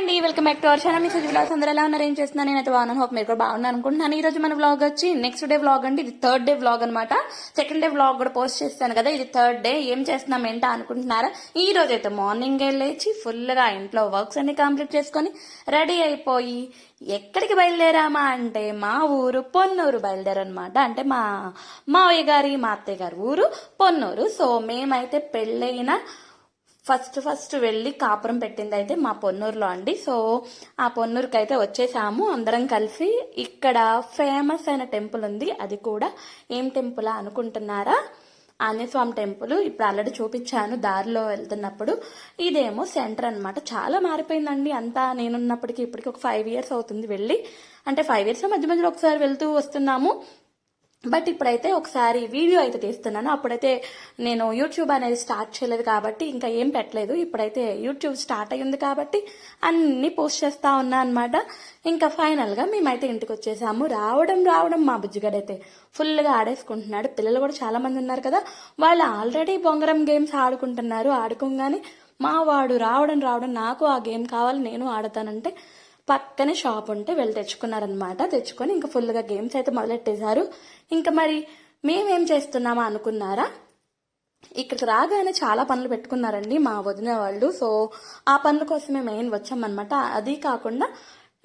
అండి welcome back to our channel me Suji blogs అందరూ ఎలా ఉన్నారు? ఏం చేస్తున్నా నేనైతే బాగున్నాను హోప్ మీరు కూడా బాగున్నారు అనుకుంటున్నాను. ఈ రోజు మన వ్లాగ్ వచ్చి నెక్స్ట్ డే వ్లాగ్ అండి. ఇది థర్డ్ డే వ్లాగ్ అనమాట సెకండ్ డే వ్లాగ్ కూడా పోస్ట్ చేస్తాను కదా ఇది థర్డ్ డే ఏం చేస్తున్నాం ఏంటా అనుకుంటున్నారా? ఈ రోజు అయితే మార్నింగ్ లేచి ఫుల్గా ఇంట్లో వర్క్స్ అన్ని కంప్లీట్ చేసుకొని రెడీ అయిపోయి ఎక్కడికి బయలుదేరామా అంటే మా ఊరు పొన్నూరు బయలుదేరనమాట అంటే మా మావయ్య గారి మా అత్తయ్య గారి ఊరు పొన్నూరు. సో మేమైతే పెళ్ళైన ఫస్ట్ ఫస్ట్ వెళ్ళి కాపురం పెట్టింది అయితే మా పొన్నూరులో అండి. సో ఆ పొన్నూరుకి అయితే వచ్చేసాము. అందరం కలిసి ఇక్కడ ఫేమస్ అయిన టెంపుల్ ఉంది. అది కూడా ఏం టెంపుల్ అనుకుంటున్నారా? ఆంజనేయస్వామి టెంపుల్. ఇప్పుడు ఆల్రెడీ చూపించాను దారిలో వెళ్తున్నప్పుడు. ఇదేమో సెంటర్ అన్నమాట. చాలా మారిపోయిందండి. అంతా నేనున్నప్పటికీ ఇప్పటికి ఒక ఫైవ్ ఇయర్స్ అవుతుంది వెళ్ళి. అంటే ఫైవ్ ఇయర్స్ మధ్య మధ్యలో ఒకసారి వెళ్తూ వస్తున్నాము. బట్ ఇప్పుడైతే ఒకసారి వీడియో అయితే తీస్తున్నాను. అప్పుడైతే నేను యూట్యూబ్ అనేది స్టార్ట్ చేయలేదు కాబట్టి ఇంకా ఏం పెట్టలేదు. ఇప్పుడైతే యూట్యూబ్ స్టార్ట్ అయ్యింది కాబట్టి అన్నీ పోస్ట్ చేస్తా ఉన్నా అనమాట ఇంకా ఫైనల్గా మేమైతే ఇంటికి వచ్చేసాము. రావడం రావడం మా బుజ్జిగాడైతే ఫుల్గా ఆడేసుకుంటున్నాడు. పిల్లలు కూడా చాలా మంది ఉన్నారు కదా. వాళ్ళు ఆల్రెడీ బొంగరం గేమ్స్ ఆడుకుంటున్నారు. ఆడుకోగానే మా వాడు రావడం రావడం నాకు ఆ గేమ్ కావాలి నేను ఆడతానంటే పక్కనే షాప్ ఉంటే వెళ్ళి తెచ్చుకున్నారనమాట తెచ్చుకొని ఇంకా ఫుల్గా గేమ్స్ అయితే మొదలెట్టేశారు. ఇంకా మరి మేమేం చేస్తున్నామా అనుకున్నారా? ఇక్కడికి రాగానే చాలా పనులు పెట్టుకున్నారండి మా వదిన వాళ్ళు. సో ఆ పనుల కోసమే మెయిన్ వచ్చామన్నమాట. అది కాకుండా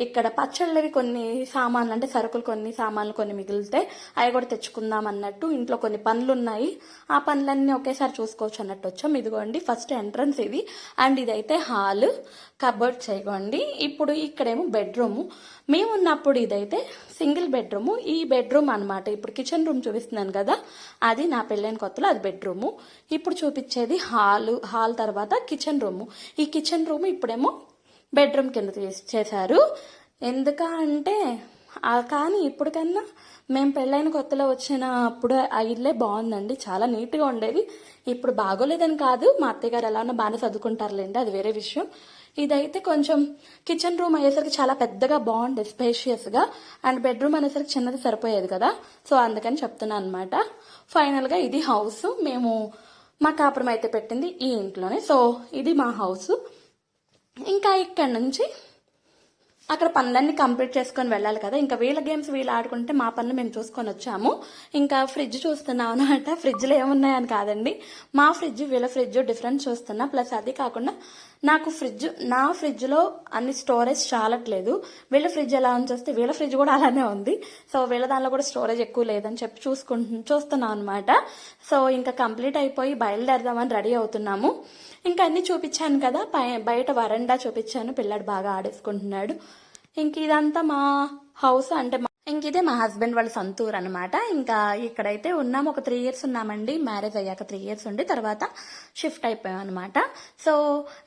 ఇక్కడ పచ్చళ్ళవి కొన్ని సామాన్లు అంటే సరుకులు కొన్ని సామాన్లు కొన్ని మిగిలితే అవి కూడా తెచ్చుకుందాం అన్నట్టు ఇంట్లో కొన్ని పనులు ఉన్నాయి. ఆ పనులన్నీ ఒకేసారి చూసుకోవచ్చు అన్నట్టు వచ్చాం. ఇదిగోండి ఫస్ట్ ఎంట్రన్స్ ఇది. అండ్ ఇదైతే హాల్ కబర్డ్ చేయగండి ఇప్పుడు ఇక్కడేమో బెడ్రూమ్ మేము ఉన్నప్పుడు ఇదైతే సింగిల్ బెడ్రూమ్ ఈ బెడ్రూమ్ అన్నమాట. ఇప్పుడు కిచెన్ రూమ్ చూపిస్తున్నాను కదా. అది నా పెళ్ళైన కొత్తలో అది బెడ్రూమ్ ఇప్పుడు చూపించేది హాల్ హాల్ తర్వాత కిచెన్ రూమ్ ఈ కిచెన్ రూమ్ ఇప్పుడేమో బెడ్రూమ్ కింద చేశారు. ఎందుక అంటే కానీ ఇప్పటికన్నా మేము పెళ్ళైన కొత్తలో వచ్చిన అప్పుడు ఆ ఇల్లే బాగుందండి. చాలా నీట్గా ఉండేది. ఇప్పుడు బాగోలేదని కాదు. మా అత్తయ్య గారు ఎలా ఉన్నా బాగానే చదువుకుంటారులేండి అది వేరే విషయం. ఇదైతే కొంచెం కిచెన్ రూమ్ అయ్యేసరికి చాలా పెద్దగా బాగుండే స్పేషియస్గా. అండ్ బెడ్రూమ్ అనేసరికి చిన్నది సరిపోయేది కదా. సో అందుకని చెప్తున్నాను అనమాట ఫైనల్గా ఇది హౌస్. మేము మా కాపురం అయితే పెట్టింది ఈ ఇంట్లోనే. సో ఇది మా హౌస్. ఇంకా ఇక్కడ నుంచి అక్కడ పనులన్నీ కంప్లీట్ చేసుకొని వెళ్ళాలి కదా. ఇంకా వీళ్ళ గేమ్స్ వీళ్ళు ఆడుకుంటే మా పనులు మేము చూసుకొని వచ్చాము. ఇంకా ఫ్రిడ్జ్ చూస్తున్నాం అనమాట ఫ్రిడ్జ్లో ఏమున్నాయని కాదండి. మా ఫ్రిడ్జ్ వీళ్ళ ఫ్రిడ్జ్ డిఫరెన్స్ చూస్తున్నా. ప్లస్ అది కాకుండా నాకు ఫ్రిడ్జ్ నా ఫ్రిడ్జ్లో అన్ని స్టోరేజ్ చాలట్లేదు. వీళ్ళ ఫ్రిడ్జ్ ఎలా ఉంచేస్తే వీళ్ళ ఫ్రిడ్జ్ కూడా అలానే ఉంది. సో వీళ్ళ దానిలో కూడా స్టోరేజ్ ఎక్కువ లేదని చెప్పి చూసుకుంటు చూస్తున్నాం అనమాట సో ఇంకా కంప్లీట్ అయిపోయి బయలుదేరదామని రెడీ అవుతున్నాము. ఇంకా అన్ని చూపించాను కదా పై- బయట వరండా చూపించాను పిల్లాడు బాగా ఆడేసుకుంటున్నాడు. ఇంక ఇదంతా మా హౌస్ అంటే మా- ఇంక ఇదే మా హస్బెండ్ వాళ్ళ సొంతూరు అనమాట ఇంకా ఇక్కడైతే ఉన్నాము. ఒక త్రీ ఇయర్స్ ఉన్నామండి. మ్యారేజ్ అయ్యాక త్రీ ఇయర్స్ ఉండి తర్వాత షిఫ్ట్ అయిపోయాం అనమాట సో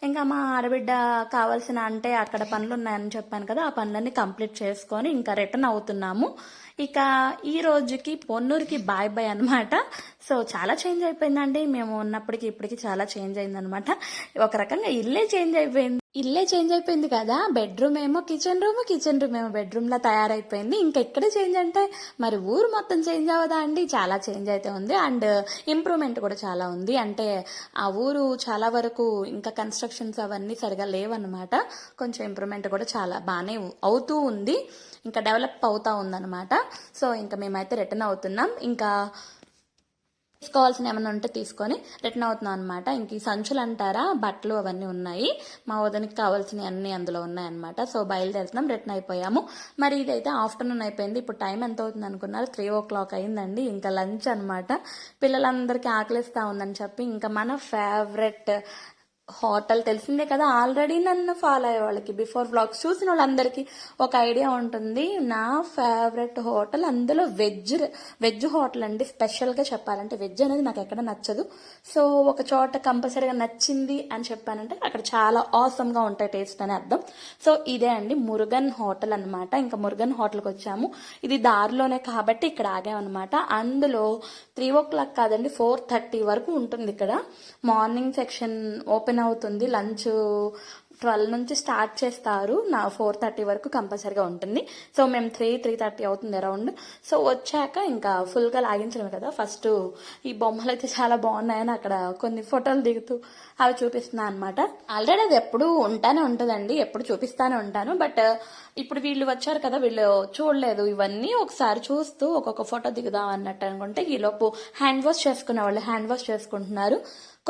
ఇంకా మా ఆడబిడ్డ కావాల్సిన అంటే అక్కడ పనులు ఉన్నాయని చెప్పాను కదా ఆ పనులన్నీ కంప్లీట్ చేసుకొని ఇంకా రిటర్న్ అవుతున్నాము. ఇక ఈ రోజుకి పొన్నూరుకి బాయ్ బాయ్ అనమాట సో చాలా చేంజ్ అయిపోయిందండి. మేము ఉన్నప్పటికి ఇప్పటికి చాలా చేంజ్ అయిందనమాట ఒక రకంగా ఇల్లే చేంజ్ అయిపోయింది. ఇల్లే చేంజ్ అయిపోయింది కదా. బెడ్రూమ్ ఏమో కిచెన్ రూమ్ కిచెన్ రూమ్ ఏమో. బెడ్రూమ్లా తయారైపోయింది. ఇంకా ఎక్కడ చేంజ్ అంటే మరి ఊరు మొత్తం చేంజ్ అవ్వదా అండి? చాలా చేంజ్ అయితే ఉంది. అండ్ ఇంప్రూవ్మెంట్ కూడా చాలా ఉంది. అంటే ఆ ఊరు చాలా వరకు ఇంకా కన్స్ట్రక్షన్స్ అవన్నీ సరిగా లేవన్నమాట. కొంచెం ఇంప్రూవ్మెంట్ కూడా చాలా బాగానే అవుతూ ఉంది. ఇంకా డెవలప్ అవుతూ ఉందన్నమాట. సో ఇంకా మేమైతే రిటర్న్ అవుతున్నాం. ఇంకా తీసుకోవాల్సిన ఏమైనా ఉంటే తీసుకొని రిటర్న్ అవుతున్నాం అనమాట ఇంక ఈ సంచులు అంటారా బట్టలు అవన్నీ ఉన్నాయి. మా వదనికి కావాల్సినవి అన్ని అందులో ఉన్నాయి అనమాట సో బయలుదేరుతున్నాం రిటర్న్ అయిపోయాము. మరి ఇదైతే ఆఫ్టర్నూన్ అయిపోయింది. ఇప్పుడు టైం ఎంత అవుతుంది అనుకున్నారు? త్రీ ఓ క్లాక్ అయిందండి. ఇంకా లంచ్ అనమాట పిల్లలందరికీ ఆకలిస్తా ఉందని చెప్పి ఇంకా మన ఫేవరెట్ హోటల్ తెలిసిందే కదా ఆల్రెడీ నన్ను ఫాలో అయ్యే వాళ్ళకి. బిఫోర్ బ్లాగ్స్ చూసిన వాళ్ళందరికీ ఒక ఐడియా ఉంటుంది. నా ఫేవరెట్ హోటల్ అందులో వెజ్ వెజ్ హోటల్ అండి. స్పెషల్గా చెప్పాలంటే వెజ్ అనేది నాకు ఎక్కడ నచ్చదు. సో ఒక చోట కంపల్సరీగా నచ్చింది అని చెప్పానంటే అక్కడ చాలా ఆసమ్గా ఉంటాయి టేస్ట్ అని అర్థం. సో ఇదే అండి మురుగన్ హోటల్ అన్నమాట. ఇంకా మురుగన్ హోటల్కి వచ్చాము. ఇది దారిలోనే కాబట్టి ఇక్కడ ఆగామన్నమాట. అందులో త్రీ ఓ క్లాక్ కాదండి ఫోర్ థర్టీ వరకు ఉంటుంది ఇక్కడ. మార్నింగ్ సెక్షన్ ఓపెన్ అవుతుంది. లంచ్ ట్వెల్వ్ నుంచి స్టార్ట్ చేస్తారు. నా ఫోర్ థర్టీ వరకు కంపల్సరీగా ఉంటుంది. సో మేము త్రీ త్రీ థర్టీ అవుతుంది అరౌండ్. సో వచ్చాక ఇంకా ఫుల్గా లాగించలేము కదా. ఫస్ట్ ఈ బొమ్మలు అయితే చాలా బాగున్నాయని అక్కడ కొన్ని ఫోటోలు దిగుతూ అవి చూపిస్తున్నాను అనమాట ఆల్రెడీ అది ఎప్పుడు ఉంటానే ఉంటుందండి. ఎప్పుడు చూపిస్తానే ఉంటాను. బట్ ఇప్పుడు వీళ్ళు వచ్చారు కదా వీళ్ళు చూడలేదు. ఇవన్నీ ఒకసారి చూస్తూ ఒక్కొక్క ఫోటో దిగుదాం అన్నట్టు అనుకుంటే ఈలోపు హ్యాండ్ వాష్ చేసుకునే వాళ్ళు హ్యాండ్ వాష్ చేసుకుంటున్నారు.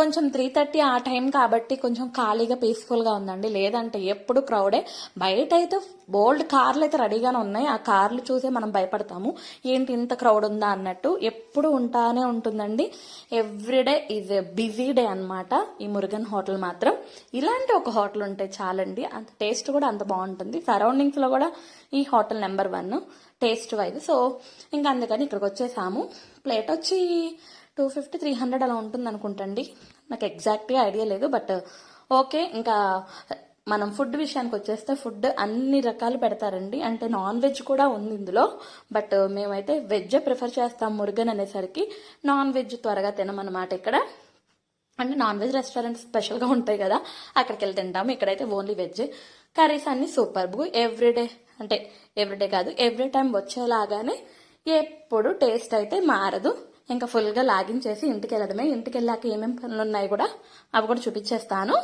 కొంచెం త్రీ థర్టీ ఆ టైం కాబట్టి కొంచెం ఖాళీగా పీస్ఫుల్గా ఉందండి. లేదంటే ఎప్పుడు క్రౌడే బయట అయితే బోల్డ్ కార్లు అయితే రెడీగానే ఉన్నాయి. ఆ కార్లు చూసే మనం భయపడతాము. ఏంటి ఇంత క్రౌడ్ ఉందా అన్నట్టు ఎప్పుడు ఉంటానే ఉంటుందండి. Every day is a busy day అనమాట ఈ మురుగన్ హోటల్ మాత్రం. ఇలాంటి ఒక హోటల్ ఉంటే చాలండి. అంత టేస్ట్ కూడా అంత బాగుంటుంది. సరౌండింగ్స్లో కూడా ఈ hotel number one taste wise so ఇంకా అందుకని ఇక్కడికి వచ్చేసాము. ప్లేట్ వచ్చి టూ ఫిఫ్టీ త్రీ హండ్రెడ్ అలా ఉంటుంది అనుకుంటండి నాకు ఎగ్జాక్ట్గా ఐడియా లేదు బట్ ఓకే ఇంకా మనం ఫుడ్ విషయానికి వచ్చేస్తే ఫుడ్ అన్ని రకాలు పెడతారండి. అంటే నాన్ వెజ్ కూడా ఉంది ఇందులో బట్ మేమైతే వెజ్ ప్రిఫర్ చేస్తాం మురుగన్ అనేసరికి నాన్ వెజ్ త్వరగా తినమన్నమాట ఇక్కడ. అంటే నాన్ వెజ్ రెస్టారెంట్ స్పెషల్గా ఉంటాయి కదా అక్కడికి వెళ్ళి తింటాము. ఇక్కడైతే ఓన్లీ వెజ్ కర్రీస్ అన్ని సూపర్బ్ ఎవ్రీడే అంటే ఎవ్రీడే కాదు ఎవ్రీ టైం వచ్చేలాగానే ఎప్పుడు టేస్ట్ అయితే మారదు. ఇంకా ఫుల్గా లాగిన్ చేసి ఇంటికి వెళ్ళడమే ఇంటికి వెళ్ళాక ఏమేమి పనులు ఉన్నాయి కూడా అవి కూడా చూపించేస్తాను.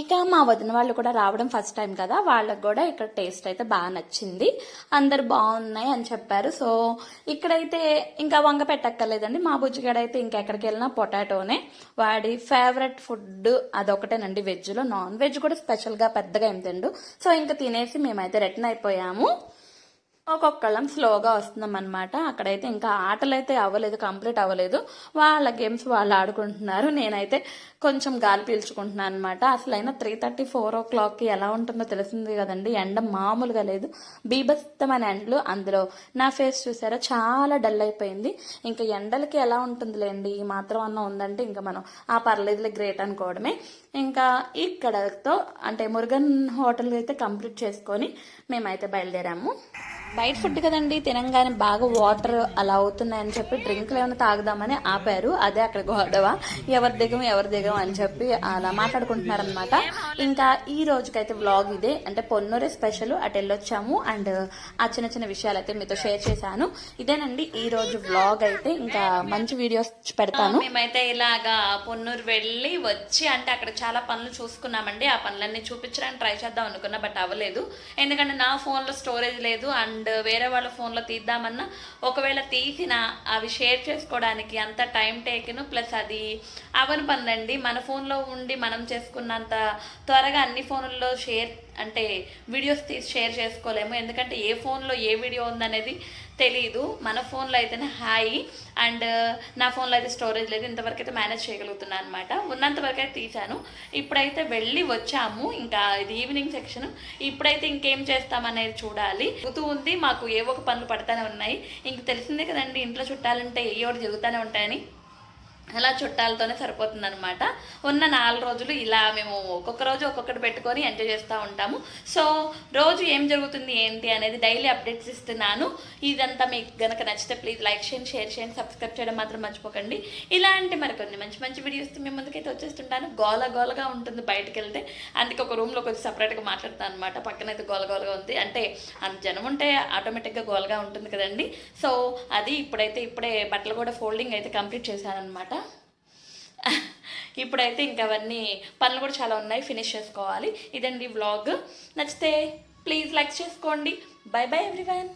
ఇక మా వదిన వాళ్ళు కూడా రావడం ఫస్ట్ టైం కదా. వాళ్ళకు కూడా ఇక్కడ టేస్ట్ అయితే బాగా నచ్చింది. అందరు బాగున్నాయి అని చెప్పారు. సో ఇక్కడైతే ఇంకా వంగ పెట్టక్కర్లేదండి. మా బుజ్జిగాడైతే ఇంకెక్కడికి వెళ్ళినా పొటాటోనే. వాడి ఫేవరెట్ ఫుడ్ అదొకటేనండి వెజ్లో. నాన్ వెజ్ కూడా స్పెషల్గా పెద్దగా ఏం తిండు సో ఇంకా తినేసి మేమైతే రిటర్న్ అయిపోయాము. ఒక్కొక్కళ్ళం స్లోగా వస్తున్నాం అనమాట అక్కడైతే ఇంకా ఆటలు అయితే అవ్వలేదు కంప్లీట్ అవ్వలేదు. వాళ్ళ గేమ్స్ వాళ్ళు ఆడుకుంటున్నారు. నేనైతే కొంచెం గాలి పీల్చుకుంటున్నాను అనమాట అసలైనా త్రీ థర్టీ ఫోర్ ఓ క్లాక్కి ఎలా ఉంటుందో తెలిసింది కదండి. ఎండ మామూలుగా లేదు. బీభత్సమైన ఎండలు అందులో. నా ఫేస్ చూసారా? చాలా డల్ అయిపోయింది. ఇంకా ఎండలకి ఎలా ఉంటుందిలేండి? ఈ మాత్రం అన్న ఉందంటే ఇంకా మనం ఆ పర్లేదులే గ్రేట్ అనుకోవడమే. ఇంకా ఇక్కడతో అంటే మురుగన్ హోటల్ అయితే కంప్లీట్ చేసుకొని మేమైతే బయలుదేరాము. బయట ఫుడ్ కదండి తినంగానే బాగా వాటర్ అలా అవుతున్నాయని చెప్పి డ్రింక్లు ఏమైనా తాగుదామని ఆపారు. అదే అక్కడ గొడవ. ఎవరి దిగం ఎవరి దిగం అని చెప్పి అలా మాట్లాడుకుంటున్నారనమాట ఇంకా ఈ రోజుకైతే వ్లాగ్ ఇదే. అంటే పొన్నూరే స్పెషల్ అటు వెళ్ళొచ్చాము. అండ్ ఆ చిన్న చిన్న విషయాలు అయితే మీతో షేర్ చేశాను. ఇదేనండి ఈ రోజు వ్లాగ్ అయితే. ఇంకా మంచి వీడియోస్ పెడతాను. మేమైతే ఇలాగా పొన్నూరు వెళ్ళి వచ్చి అంటే అక్కడ చాలా పనులు చూసుకున్నామండి. ఆ పనులన్నీ చూపించడానికి ట్రై చేద్దాం అనుకున్నా బట్ అవ్వలేదు. ఎందుకంటే నా ఫోన్లో స్టోరేజ్ లేదు. అండ్ అండ్ వేరే వాళ్ళ ఫోన్లో తీద్దామన్నా ఒకవేళ తీసిన అవి షేర్ చేసుకోవడానికి అంత టైం టేకిన్ ప్లస్ అది అవని పనులండి మన ఫోన్లో ఉండి మనం చేసుకున్నంత త్వరగా అన్ని ఫోన్లలో షేర్ అంటే వీడియోస్ తీసి షేర్ చేసుకోలేము. ఎందుకంటే ఏ ఫోన్లో ఏ వీడియో ఉందనేది తెలీదు. మన ఫోన్లో అయితేనే హాయి అండ్ నా ఫోన్లో అయితే స్టోరేజ్ లేదు. ఇంతవరకు అయితే మేనేజ్ చేయగలుగుతున్నాను అనమాట ఉన్నంత వరకు అయితే తీశాను. ఇప్పుడైతే వెళ్ళి వచ్చాము. ఇంకా ఇది ఈవినింగ్ సెక్షన్. ఇప్పుడైతే ఇంకేం చేస్తామనేది చూడాలి. జరుగుతూ ఉంది మాకు ఏవో ఒక పనులు పడతానే ఉన్నాయి. ఇంక తెలిసిందే కదండి ఇంట్లో చుట్టాలంటే ఏ ఒకటి జరుగుతూనే ఉంటాయని. అలా చుట్టాలతోనే సరిపోతుంది అనమాట ఉన్న నాలుగు రోజులు ఇలా మేము ఒక్కొక్క రోజు ఒక్కొక్కటి పెట్టుకొని ఎంజాయ్ చేస్తూ ఉంటాము. సో రోజు ఏం జరుగుతుంది ఏంటి అనేది డైలీ అప్డేట్స్ ఇస్తున్నాను. ఇదంతా మీకు గనక నచ్చితే ప్లీజ్ లైక్ చేయండి షేర్ చేయండి సబ్స్క్రైబ్ చేయడం మాత్రం మర్చిపోకండి. ఇలాంటి మరికొన్ని మంచి మంచి వీడియోస్ మేము ముందుకైతే వచ్చేస్తుంటాను. గోల గోలగా ఉంటుంది బయటకు వెళ్తే అందుకే ఒక రూమ్లో కొంచెం సపరేట్గా మాట్లాడతాను అనమాట పక్కనైతే గోల గోలగా ఉంది. అంటే అంత జనం ఉంటే ఆటోమేటిక్గా గోలగా ఉంటుంది కదండి. సో అది ఇప్పుడైతే ఇప్పుడే బట్టలు కూడా ఫోల్డింగ్ అయితే కంప్లీట్ చేశాను అనమాట ఇప్పుడైతే ఇంకా అవన్నీ పనులు కూడా చాలా ఉన్నాయి ఫినిష్ చేసుకోవాలి. ఇదండి వ్లాగ్ నచ్చితే ప్లీజ్ లైక్ చేసుకోండి. Bye bye everyone